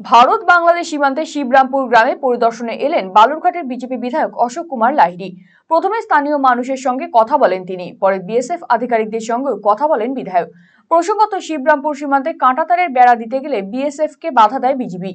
ভারত বাংলাদেশ সীমান্তে শিবরামপুর গ্রামে পরিদর্শনে এলেন বালুরঘাটের বিজেপি বিধায়ক অশোক কুমার লাহিড়ি। প্রথমে স্থানীয় মানুষের সঙ্গে কথা বলেন তিনি, পরে বিএসএফ আধিকারিকদের সঙ্গেও কথা বলেন বিধায়ক। প্রসঙ্গত, শিবরামপুর সীমান্তে কাঁটাতারের বেড়া দিতে গেলে বিএসএফ কে বাধা দেয় বিজিবি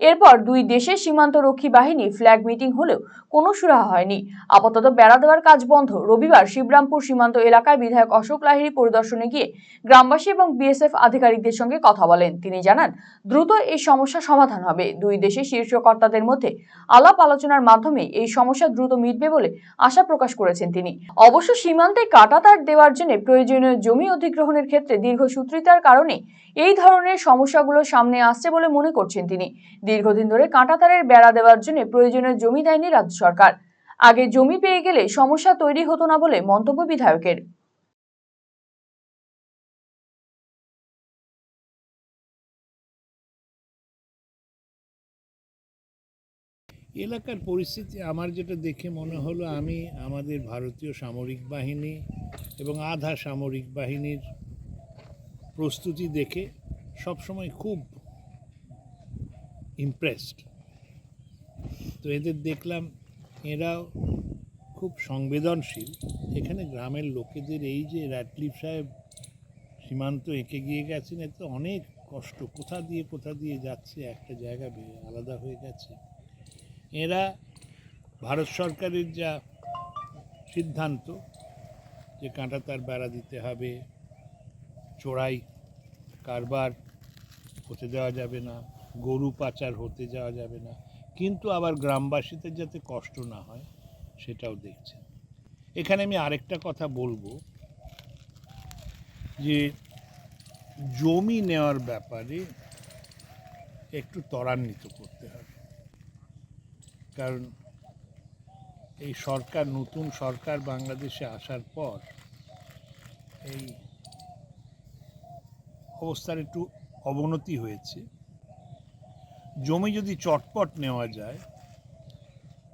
এরপর দুই দেশের সীমান্ত রক্ষী বাহিনী ফ্ল্যাগ মিটিং হলেও কোনো সুরাহা হয়নি। আপাতত বেড়া দেওয়ার কাজ বন্ধ। রবিবার শিবরামপুর সীমান্ত এলাকায় বিধায়ক অশোক লাহিড়ী পরিদর্শনে গিয়ে গ্রামবাসী এবং বিএসএফ আধিকারিকদের সঙ্গে কথা বলেন। তিনি জানান, দ্রুত এই সমস্যা সমাধান হবে। দুই দেশের শীর্ষ কর্তাদের মধ্যে আলাপ আলোচনার মাধ্যমে এই সমস্যা দ্রুত মিটবে বলে আশা প্রকাশ করেছেন তিনি। অবশ্য সীমান্তে কাটাতার দেওয়ার জন্য প্রয়োজনীয় জমি অধিগ্রহণের ক্ষেত্রে দীর্ঘসূত্রিতার কারণে এই ধরনের সমস্যাগুলো সামনে আসছে বলে মনে করছেন তিনি। দীর্ঘদিন ধরে কাঁটাতারের বেড়া দেওয়ার জন্য প্রয়োজনীয় জমি দেয়নি রাজ্য সরকার। আগে জমি পেয়ে গেলে সমস্যা তৈরি হতো না বলে মন্তব্য বিধায়কের। এলাকার পরিস্থিতি আমার যেটা দেখে মনে হলো, আমি আমাদের ভারতীয় সামরিক বাহিনী এবং আধা সামরিক বাহিনীর প্রস্তুতি দেখে সবসময় খুব ইমপ্রেসড তো এদের দেখলাম এরাও খুব সংবেদনশীল। এখানে গ্রামের লোকেদের এই যে র্যাটলিফ সাহেব সীমান্ত এঁকে গিয়ে গেছেন, এতে অনেক কষ্ট। কোথা দিয়ে কোথা দিয়ে যাচ্ছে, একটা জায়গা আলাদা হয়ে গেছে। এরা ভারত সরকারের যা সিদ্ধান্ত যে কাঁটা তার বেড়া দিতে হবে, চোরাই কারবার হতে দেওয়া যাবে না। গরু পাচার হতে যাওয়া যাবে না। কিন্তু আবার গ্রামবাসীদের যাতে কষ্ট না হয়, সেটাও দেখছেন। এখানে আমি আরেকটা কথা বলব, যে জমি নেওয়ার ব্যাপারে একটু ত্বরান্বিত করতে হবে। কারণ এই সরকার, নতুন সরকার বাংলাদেশে আসার পর এই অবস্থার একটু অবনতি হয়েছে। জমি যদি চটপট নেওয়া যায়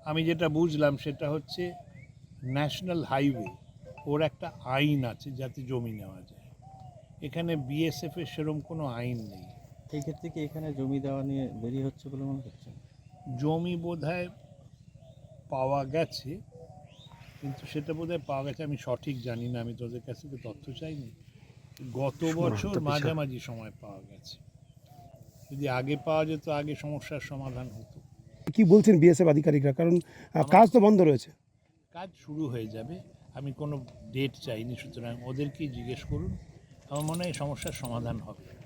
আমি যেটা বুঝলাম সেটা হচ্ছে ন্যাশনাল হাইওয়ে ওর একটা আইন আছে যাতে জমি নেওয়া যায়। এখানে বিএসএফ এর সেরকম কোনো আইন নেই। এই ক্ষেত্রে কি এখানে জমি দেওয়া নিয়ে দেরি হচ্ছে বলে মনে করছেন জমি বোধহয় পাওয়া গেছে কিন্তু সেটা বোধহয় পাওয়া গেছে আমি সঠিক জানি না আমি তোদের কাছ থেকে তথ্য চাইনি। গত বছর মাঝামাঝি সময় পাওয়া গেছে। যদি আগে পাওয়া যেত আগে সমস্যার সমাধান হতো। কি বলছেন বিএসএফ আধিকারিকরা? কারণ কাজ তো বন্ধ রয়েছে। কাজ শুরু হয়ে যাবে। আমি কোনো ডেট চাইনি সুতরাং ওদেরকেই জিজ্ঞেস করুন। আমার মনে হয় সমস্যার সমাধান হবে।